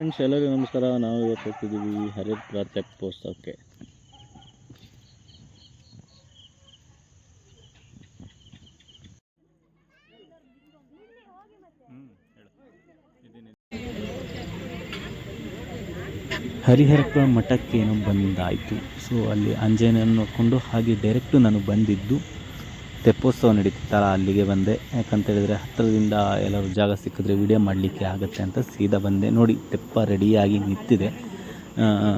Friends ಎಲ್ಲರಿಗೂ ನಮಸ್ಕಾರ. ನಾವು ಇವತ್ತು ಹೋಗ್ತಿದ್ದೀವಿ ಹರಿಹರ ಚೆಕ್ ಪೋಸ್ತಕ್ಕೆ ಹರಿಹರಪ್ಪ ಏನೋ ಬಂದಾಯಿತು. ಸೊ ಅಲ್ಲಿ ಆಂಜನೇಯನ ನೋಡಿಕೊಂಡು ಹಾಗೆ ಡೈರೆಕ್ಟು ನಾನು ಬಂದಿದ್ದು. ತೆಪ್ಪೋತ್ಸವ ನಡೀತಿತ್ತಲ್ಲ, ಅಲ್ಲಿಗೆ ಬಂದೆ. ಯಾಕಂತೇಳಿದರೆ ಹತ್ತಿರದಿಂದ ಎಲ್ಲರೂ ಜಾಗ ಸಿಕ್ಕಿದ್ರೆ ವಿಡಿಯೋ ಮಾಡಲಿಕ್ಕೆ ಆಗುತ್ತೆ ಅಂತ ಸೀದಾ ಬಂದೆ. ನೋಡಿ ತೆಪ್ಪ ರೆಡಿಯಾಗಿ ನಿಂತಿದೆ.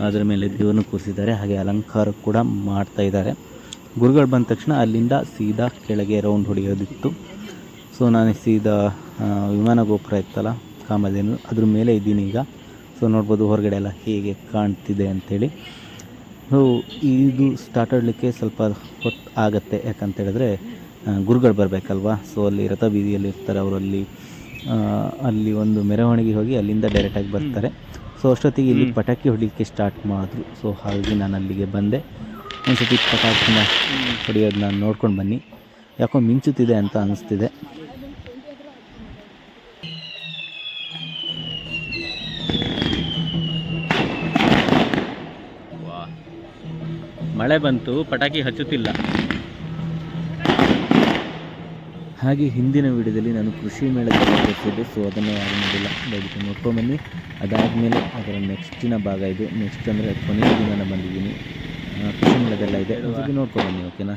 ಅದರ ಮೇಲೆ ದೇವರನ್ನು ಕೂರಿಸಿದ್ದಾರೆ. ಹಾಗೆ ಅಲಂಕಾರ ಕೂಡ ಮಾಡ್ತಾ ಇದ್ದಾರೆ. ಗುರುಗಳು ಬಂದ ತಕ್ಷಣ ಅಲ್ಲಿಂದ ಸೀದಾ ಕೆಳಗೆ ರೌಂಡ್ ಹೊಡೆಯೋದಿತ್ತು. ಸೊ ನಾನು ಸೀದಾ ವಿಮಾನ ಗೋಪುರ ಇತ್ತಲ್ಲ, ಕಾಮಧೇನು, ಅದ್ರ ಮೇಲೆ ಇದ್ದೀನಿ ಈಗ. ಸೊ ನೋಡ್ಬೋದು ಹೊರಗಡೆ ಎಲ್ಲ ಹೇಗೆ ಕಾಣ್ತಿದೆ ಅಂಥೇಳಿ ಸೊ ಇದು ಸ್ಟಾರ್ಟ್ ಆಡಲಿಕ್ಕೆ ಸ್ವಲ್ಪ ಹೊತ್ತು ಆಗುತ್ತೆ. ಯಾಕಂತ ಹೇಳಿದ್ರೆ ಗುರುಗಳು ಬರಬೇಕಲ್ವಾ? ಸೊ ಅಲ್ಲಿ ರಥ ಬೀದಿಯಲ್ಲಿ ಇರ್ತಾರೆ. ಅವರಲ್ಲಿ ಅಲ್ಲಿ ಒಂದು ಮೆರವಣಿಗೆ ಹೋಗಿ ಅಲ್ಲಿಂದ ಡೈರೆಕ್ಟಾಗಿ ಬರ್ತಾರೆ. ಸೊ ಅಷ್ಟೊತ್ತಿಗೆ ಇಲ್ಲಿ ಪಟಾಕಿ ಹೊಡಿಲಿಕ್ಕೆ ಸ್ಟಾರ್ಟ್ ಮಾಡಿದ್ರು. ಸೊ ಹಾಗಾಗಿ ನಾನು ಅಲ್ಲಿಗೆ ಬಂದೆ. ಒಂದು ಸತಿ ಪಟಾಕಿನ ಹೊಡೆಯೋದು ನಾನು ನೋಡ್ಕೊಂಡು ಬನ್ನಿ. ಯಾಕೋ ಮಿಂಚುತ್ತಿದೆ ಅಂತ ಅನಿಸ್ತಿದೆ. ಮಳೆ ಬಂತು, ಪಟಾಕಿ ಹಚ್ಚುತ್ತಿಲ್ಲ. ಹಾಗೆ ಹಿಂದಿನ ವಿಡಿಯೋದಲ್ಲಿ ನಾನು ಕೃಷಿ ಮೇಳದ ತೋರಿಸಿದ್ದೆ ಸೊ ಅದನ್ನು ಯಾರು ನೋಡಿಲ್ಲ, ದಯವಿಟ್ಟು ನೋಡ್ಕೊಂಬನ್ನಿ ಅದಾದಮೇಲೆ ಅದರ ನೆಕ್ಸ್ಟಿನ ಭಾಗ ಇದು. ನೆಕ್ಸ್ಟ್ ಅಂದರೆ ಕೊನೆಯ ದಿನ ನಾನು ಬಂದಿದ್ದೀನಿ ಕೃಷಿ ಮೇಳದೆಲ್ಲ ಇದೆ. ಒಂದ್ಸತಿ ನೋಡ್ಕೊಂಬನ್ನಿ ಓಕೆನಾ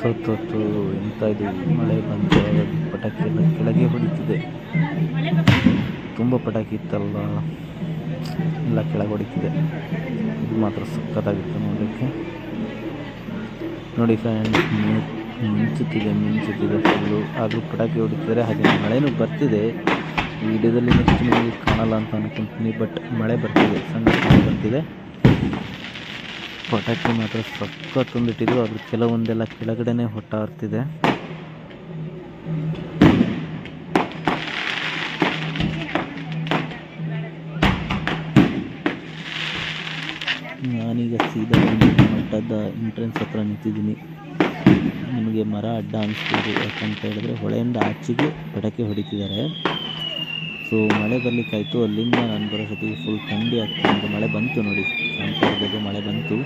ತೊತ್ತು ಎಂತ ಇದು? ಮಳೆ ಆವಾಗ ಪಟಾಕಿ ಎಲ್ಲ ಕೆಳಗೆ ಹೊಡಿತಿದೆ. ತುಂಬ ಪಟಾಕಿ ಇತ್ತಲ್ಲ? ಎಲ್ಲ ಕೆಳಗೆ ಹೊಡಿತಿದೆ. ಇದು ಮಾತ್ರ ಸಕ್ಕತ್ತಾಗಿತ್ತು ನೋಡೋಕ್ಕೆ ನೋಡಿ ಫ್ರೆಂಡ್ ಮಿಂಚುತ್ತಿದೆ ಮಿಂಚುತ್ತಿದೆ ಫುಲ್ಲು ಆದರೂ ಪಟಾಕಿ ಹೊಡಿತಿದ್ದಾರೆ ಹಾಗೆ ಮಳೆನೂ ಬರ್ತಿದೆ. ಈ ವಿಡಿಯೋದಲ್ಲಿ ನೆಕ್ಸ್ಟ್ ಕಾಣಲ್ಲ ಅಂತ ಅನ್ಕೊಂತೀನಿ ಬಟ್ ಮಳೆ ಬರ್ತಿದೆ, ಸಣ್ಣ ಬರ್ತಿದೆ. ಪಟಾಕಿ ಮಾತ್ರ ಸಖತ್ತೊಂದಿಟ್ಟಿದ್ರು ಅದ್ರ ಕೆಲವೊಂದೆಲ್ಲ ಕೆಳಗಡೆನೆ ಹೊಟ್ಟಾಡ್ತಿದೆ ನಾನೀಗ ಸೀದಾ ಮಠದ ಎಂಟ್ರೆನ್ಸ್ ಹತ್ರ ನಿಂತಿದ್ದೀನಿ. ನಿಮಗೆ ಮರ ಅಡ್ಡ ಅನಿಸ್ಬೋದು ಯಾಕಂತ ಹೇಳಿದ್ರೆ ಹೊಳೆಯಿಂದ ಆಚೆಗೆ ಪಟಾಕಿ ಹೊಡಿತಿದ್ದಾರೆ. ಸೊ, ಮಳೆ ಬರ್ಲಿಕ್ಕಾಯ್ತು ಅಲ್ಲಿಂದ ನಾನು ಬರೋ ಜೊತೆಗೆ ಫುಲ್ ಥಂಡಿ ಆಗ್ತದೆ ಮಳೆ ಬಂತು ನೋಡಿ. ಅಂತ ಮಳೆ ಬಂತು.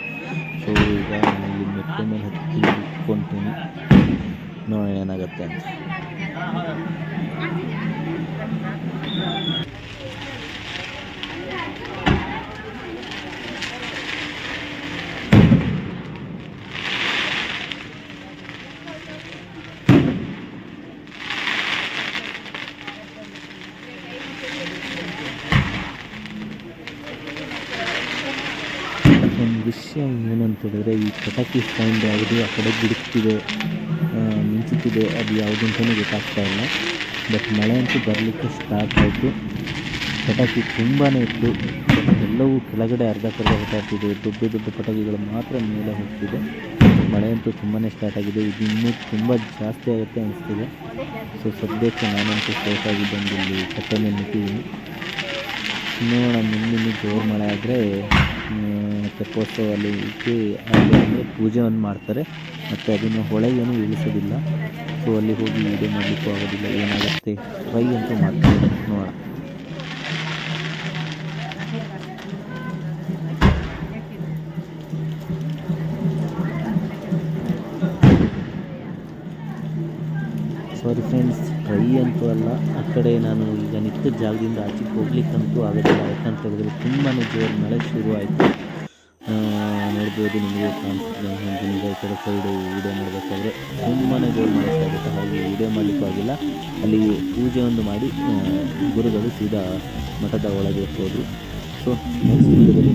ಸೊ ಈಗ ನಾನು ಇಲ್ಲಿ ಮೆಟ್ಟೆ ಮೇಲೆ ಹತ್ತಿ ಇಟ್ಕೊತೀನಿ ನೋಡೋಣ ಏನಾಗುತ್ತೆ ಅಂತ. ಒಂದು ವಿಷಯ ಏನಂತ ಹೇಳಿದ್ರೆ, ಈ ಪಟಾಕಿ ಸೌಂಡ್ ಯಾವುದು ಆ ಕಡೆ ಬಿಡುತ್ತಿದೆ ಮಿಂಚುತ್ತಿದೆ, ಅದು ಯಾವುದು ಅಂತಲೂ ಗೊತ್ತಾಗ್ತಾ ಇಲ್ಲ. ಬಟ್ ಮಳೆ ಅಂತೂ ಬರಲಿಕ್ಕೆ ಸ್ಟಾರ್ಟ್ ಆಯಿತು. ಪಟಾಕಿ ತುಂಬಾ ಇತ್ತು. ಎಲ್ಲವೂ ಕೆಳಗಡೆ ಅರ್ಧ ಕರ್ಧ ಹೊಟ್ಟಾಗ್ತಿದೆ ದೊಡ್ಡ ದೊಡ್ಡ ಪಟಾಕಿಗಳು ಮಾತ್ರ ಮೇಲೆ ಹೋಗ್ತಿದೆ. ಮಳೆ ಅಂತೂ ತುಂಬಾ ಸ್ಟಾರ್ಟ್ ಆಗಿದೆ. ಇದು ಇನ್ನೂ ತುಂಬ ಜಾಸ್ತಿ ಆಗುತ್ತೆ ಅನಿಸ್ತಿದೆ. ಸೊ ಸದ್ಯಕ್ಕೆ ನಾನಂತೂ ಸೇಫಾಗಿ ಬಂದು ಇಲ್ಲಿ ಕಟ್ಟೆ ಮೇಲೆ ನಿಂತಿದ್ದೀನಿ ನೋಡೋಣ, ಮುಂದಿನ ಜೋರು ಮಳೆ ಆದರೆ ತೆಪ್ಪೋತ್ಸವ ಅಲ್ಲಿ ಇಟ್ಟು ಅಲ್ಲಿ ಅಂದರೆ ಪೂಜೆಯನ್ನು ಮಾಡ್ತಾರೆ. ಮತ್ತು ಅದನ್ನು ಹೊಳೆಯನ್ನು ಇಳಿಸೋದಿಲ್ಲ. ಸೊ ಅಲ್ಲಿ ಹೋಗಿ ಇದು ಮಾಡಲಿಕ್ಕೂ ಆಗೋದಿಲ್ಲ. ಏನಾಗುತ್ತೆ? ಟ್ರೈ ಅಂತೂ ಮಾಡ್ತಾರೆ. ನೋಡೋಣ. ಸಾರಿ ಫ್ರೆಂಡ್ಸ್ ಟ್ರೈ ಅಂತೂ ಅಲ್ಲ. ಆ ಕಡೆ ನಾನು ಈಗ ನಿಂತ ಜಾಗದಿಂದ ಆಚೆಗೆ ಹೋಗ್ಲಿಕ್ಕಂತೂ ಆಗೋದಿಲ್ಲ. ಯಾಕಂತ ಹೇಳಿದ್ರೆ ತುಂಬಾ ಜೋರು ಮಳೆ ಶುರು ಆಯಿತು. ನೋಡಿ ನೋಡ್ಬೋದು ನಿಮಗೆ ಕಾಣಿಸ್ತಿದೆ. ನಿಮಗೆ ಈ ಕಡೆ ಸೈಡು ವೀಡಿಯೋ ಮಾಡಬೇಕಾದ್ರೆ ತುಂಬಾ ಜೋರು ಮಾಡೋಕ್ಕಾಗುತ್ತೆ ಹಾಗೆ ವೀಡಿಯೋ ಮಾಡಲಿಕ್ಕೂ ಆಗಿಲ್ಲ. ಅಲ್ಲಿ ಪೂಜೆ ಒಂದು ಮಾಡಿ ಗುರುಗಳು ಸೀದಾ ಮಠದ ಒಳಗೆ ಹೋದರು. ಸೊ ನೆಕ್ಸ್ಟ್ ವೀಡಿಯೋದಲ್ಲಿ